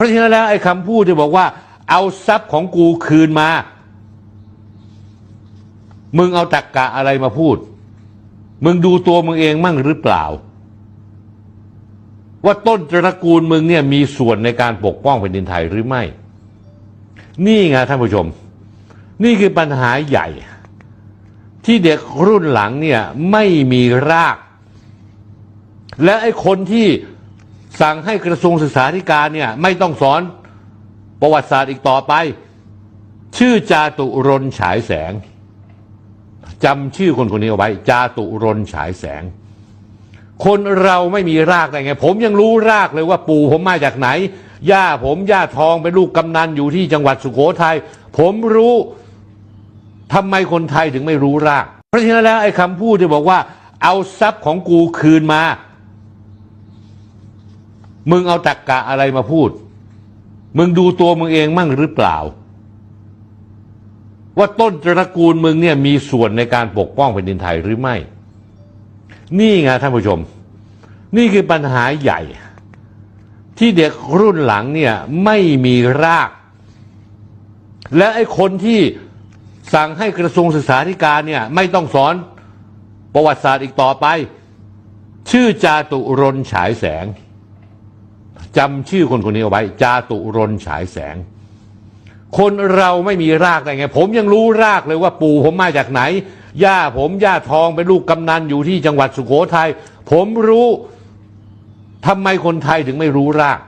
เพราะฉะนั้นแล้วไอ้คำพูดที่บอกว่า เอาทรัพย์ของกูคืนมา มึงเอาตักกะอะไรมาพูด มึงดูตัวมึงเองมั่งหรือเปล่า ว่าต้นตระกูลมึงเนี่ยมีส่วนในการปกป้องแผ่นดินไทยหรือไม่ นี่ไงท่านผู้ชม นี่คือปัญหาใหญ่ ที่เด็กรุ่นหลังเนี่ยไม่มีราก และไอ้คนที่ สั่งให้กระทรวงศึกษาธิการเนี่ยไม่ต้องสอนประวัติศาสตร์อีกต่อไป ชื่อจาตุรนฉายแสงจำชื่อคนคนนี้เอาไว้ จาตุรนฉายแสง คนเราไม่มีรากได้ไง ผมยังรู้รากเลยว่าปู่ผมมาจากไหน ย่าผมย่าทองเป็นลูกกำนันอยู่ที่จังหวัดสุโขทัยผมรู้ทำไมคนไทยถึงไม่รู้ราก เพราะฉะนั้นแล้วไอ้คำพูดที่บอกว่า เอาทรัพย์ของกูคืนมา มึงเอาตักกะอะไรมาพูด มึงดูตัวมึงเองมั่งหรือเปล่า ว่าต้นตระกูลมึงเนี่ยมีส่วนในการปกป้องแผ่นดินไทยหรือไม่ นี่ไงท่านผู้ชม นี่คือปัญหาใหญ่ ที่เด็กรุ่นหลังเนี่ยไม่มีราก และไอ้คนที่สั่งให้กระทรวงศึกษาธิการเนี่ยไม่ต้องสอนประวัติศาสตร์อีกต่อไป ชื่อจาตุรนฉายแสง จำชื่อคนคนนี้เอาไว้ จาตุรนฉายแสง คนเราไม่มีรากได้ไง ผมยังรู้รากเลยว่าปู่ผมมาจากไหน ย่าผมย่าทองเป็นลูกกำนันอยู่ที่จังหวัดสุโขทยัยผมรู้ทำไมคนไทยถึงไม่รู้ราก